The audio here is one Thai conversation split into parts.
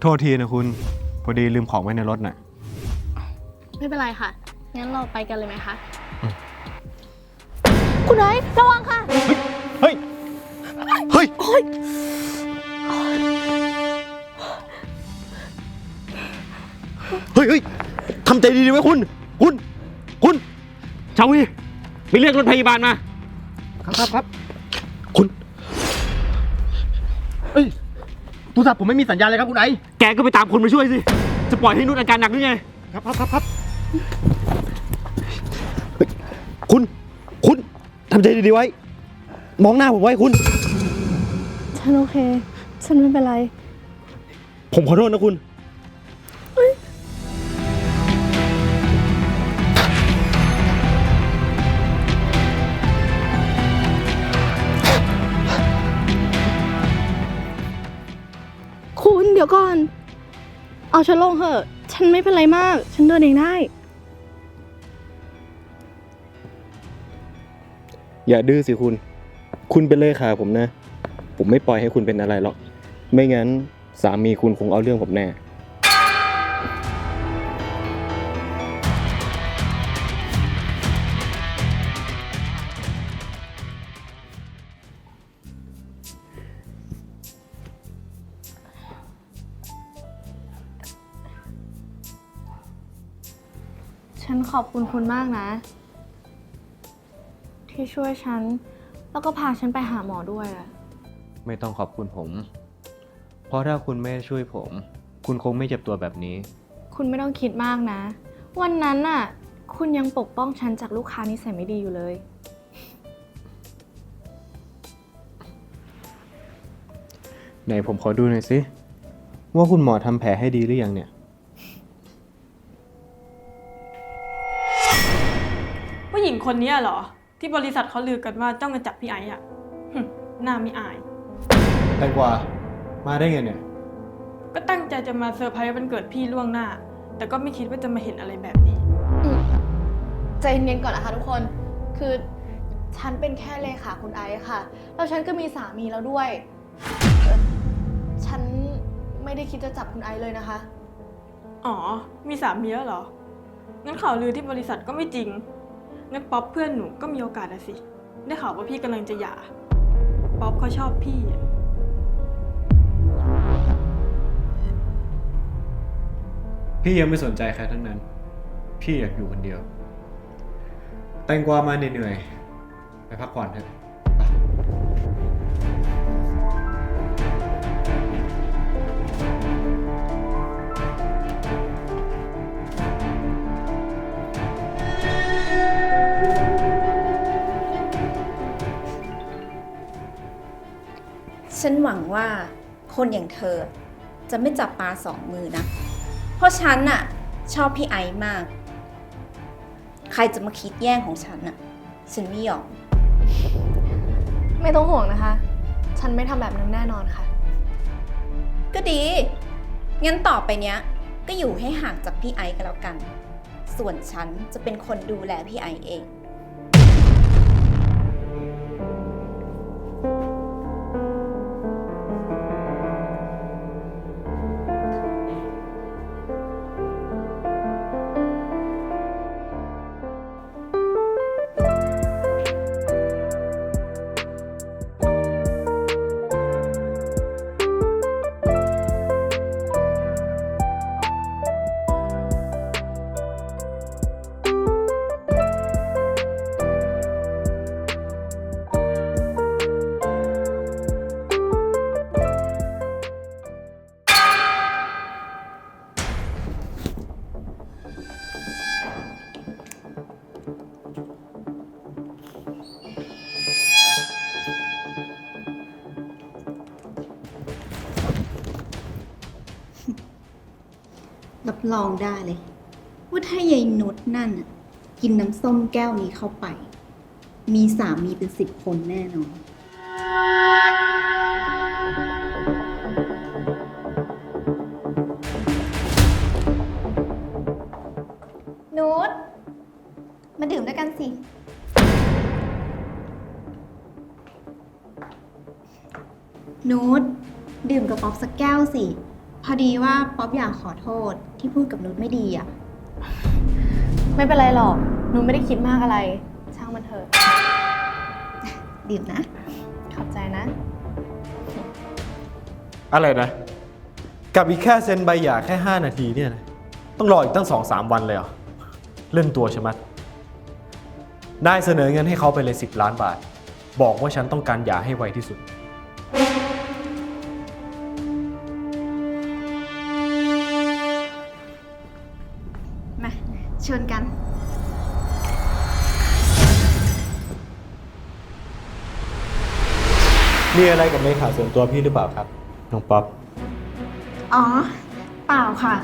โทษทีนะคุณ พอดีลืมของไว้ในรถน่ะ ไม่เป็นไรค่ะ งั้นเราไปกันเลยไหมคะ คุณไอซ์ระวังค่ะ เฮ้ย เฮ้ยเฮ้ยเฮ้ยทำใจดีๆไว้คุณ คุณ คุณ ชาวีไปเรียกรถพยาบาลมา ครับครับครับ คุณ เอ้ย โทรศัพท์ผมไม่มีสัญญาณเลยครับคุณไอซ์แกก็ไปตามคนมาช่วยสิ จะปล่อยให้นุ่นอาการหนักหรือไง ครับครับครับครับเฮ้ยคุณคุณทำใจดีๆไว้ มองหน้าผมไว้คุณ ฉันโอเค ฉันไม่เป็นไร ผมขอโทษนะคุณ คุณเดี๋ยวก่อน เอาฉันลงเถอะ ฉันไม่เป็นไรมาก ฉันเดินเองได้ อย่าดื้อสิคุณ คุณเป็นเลขาผมนะ ผมไม่ปล่อยให้คุณเป็นอะไรหรอก ไม่งั้นสามีคุณคงเอาเรื่องผมแน่ ฉันขอบคุณคุณมากนะ ที่ช่วยฉัน แล้วก็พาฉันไปหาหมอด้วยอะไม่ต้องขอบคุณผม เพราะถ้าคุณไม่ช่วยผม คุณคงไม่เจ็บตัวแบบนี้ คุณไม่ต้องคิดมากนะ วันนั้นน่ะ คุณยังปกป้องฉันจากลูกค้านิสัยไม่ดีอยู่เลย ไหนผมขอดูหน่อยสิ ว่าคุณหมอทำแผลให้ดีหรือยังเนี่ย ผู้หญิงคนเนี้ยเหรอ ที่บริษัทเขาลือกันว่าจ้องจะจับพี่ไอ้อะหึหน้าไม่อาย แตงกวามาได้ไงเนี่ย ก็ตั้งใจจะมาเซอร์ไพรส์วันเกิดพี่ล่วงหน้า แต่ก็ไม่คิดว่าจะมาเห็นอะไรแบบนี้ใจเย็นๆก่อนนะคะทุกคน คือฉันเป็นแค่เลขาคุณไอซ์ค่ะ แล้วฉันก็มีสามีแล้วด้วยเอ่อฉันไม่ได้คิดจะจับคุณไอซ์เลยนะคะ อ๋อ มีสามีแล้วเหรอ งั้นข่าวลือที่บริษัทก็ไม่จริง งั้นป๊อปเพื่อนหนูก็มีโอกาสอะสิ ได้ข่าวว่าพี่กำลังจะหย่า ป๊อปเขาชอบพี่อะพี่ยังไม่สนใจใครทั้งนั้น พี่อยากอยู่คนเดียว แตงกวามาเหนื่อยๆไปพักผ่อนเถอะ ฉันหวังว่าคนอย่างเธอจะไม่จับปลาสองมือนะ เพราะฉันน่ะ ชอบพี่ไอซ์มาก ใครจะมาคิดแย่งของฉันน่ะ ฉันไม่ยอม ไม่ต้องห่วงนะคะ ฉันไม่ทำแบบนั้นแน่นอนค่ะ ก็ดี งั้นต่อไปเนี้ย ก็อยู่ให้ห่างจากพี่ไอซ์กันแล้วกัน ส่วนฉันจะเป็นคนดูแลพี่ไอซ์เอง รับรองได้เลย ว่าถ้ายายนุชนั่นน่ะกินน้ำส้มแก้วนี้เข้าไป มีสามีเป็นสิบคนแน่นอน นุชมาดื่มด้วยกันสิ นุชดื่มกับป๊อปสักแก้วสิพ อดีว่าป๊อปอยากขอโทษที่พูดกับนุชไม่ดีอะไม่เป็นไรหรอกหนูไม่ได้คิดมากอะไร ช่างมันเถอะ ดื่มนะ ขอบใจนะ อะไรนะกับอีกแค่เซ็นใบหย่าแค่ 5 นาทีเนี่ยนะต้องรออีกตั้ง 2-3 วันเลยเหรอเล่นตัวใช่ไหมนายเสนอเงินให้เขาไปเลย 10 ล้านบาท บอกว่าฉันต้องการหย่าให้ไวที่สุด ชวนกัน มีอะไรกับเลขาส่วนตัวพี่หรือเปล่าครับ น้องป๊อป อ๋อ เปล่าค่ะ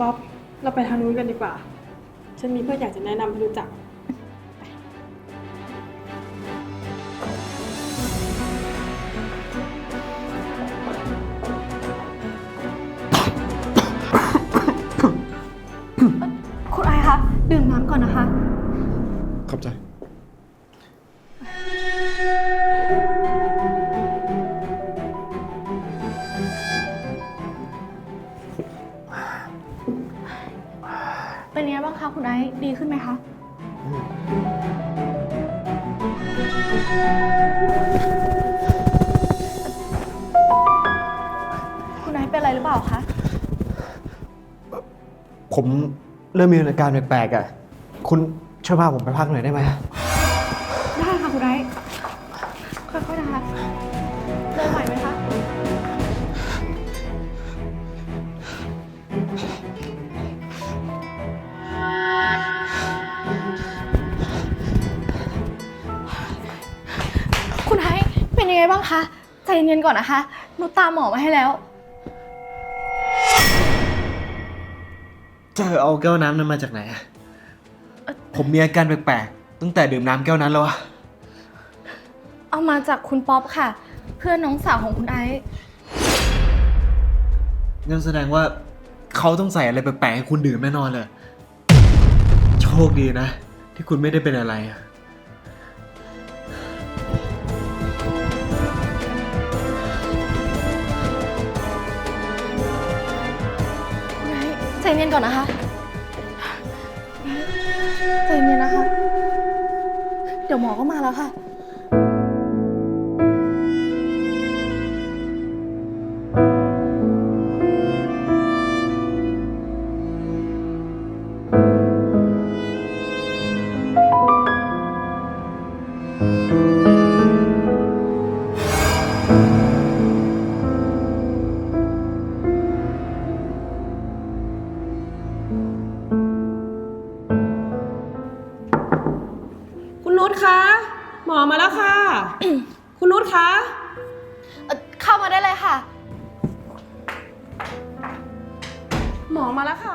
ป๊อป เราไปทางนู้นกันดีกว่า ฉันมีเพื่อนอยากจะแนะนำให้รู้จัก ดื่มน้ำก่อนนะคะ ขอบใจ เป็นยังไงบ้างคะคุณไอซ์ดีขึ้นไหมคะ คุณไอซ์เป็นอะไรหรือเปล่าคะ ผม เริ่มมีอาการแปลกๆอะ คุณช่วยพาผมไปพักหน่อยได้ไหมได้ค่ะคุณไอซ์ค่อยๆนะคะเดินไหวไหมคะ คุณไอซ์เป็นยังไงบ้างคะ ใจเย็นๆก่อนนะคะหนูตามหมอมาให้แล้ว เจอเอาแก้วน้ำนั้นมาจากไหนอะผมมีอาการแปลกๆ ตั้งแต่ดื่มน้ำแก้วนั้นแล้วอะเอามาจากคุณป๊อปค่ะ เพื่อนน้องสาวของคุณไอซ์งั้นแสดงว่าเขาต้องใส่อะไรแปลกๆให้คุณดื่มแน่นอนเลย โชคดีนะ ที่คุณไม่ได้เป็นอะไรอะ ใจเย็นก่อนนะคะ ใจเย็นนะคะ เดี๋ยวหมอก็มาแล้วค่ะ คะ หมอมาแล้วค่ะ คุณนุชคะ เอ่อเข้ามาได้เลยค่ะ หมอมาแล้วค่ะ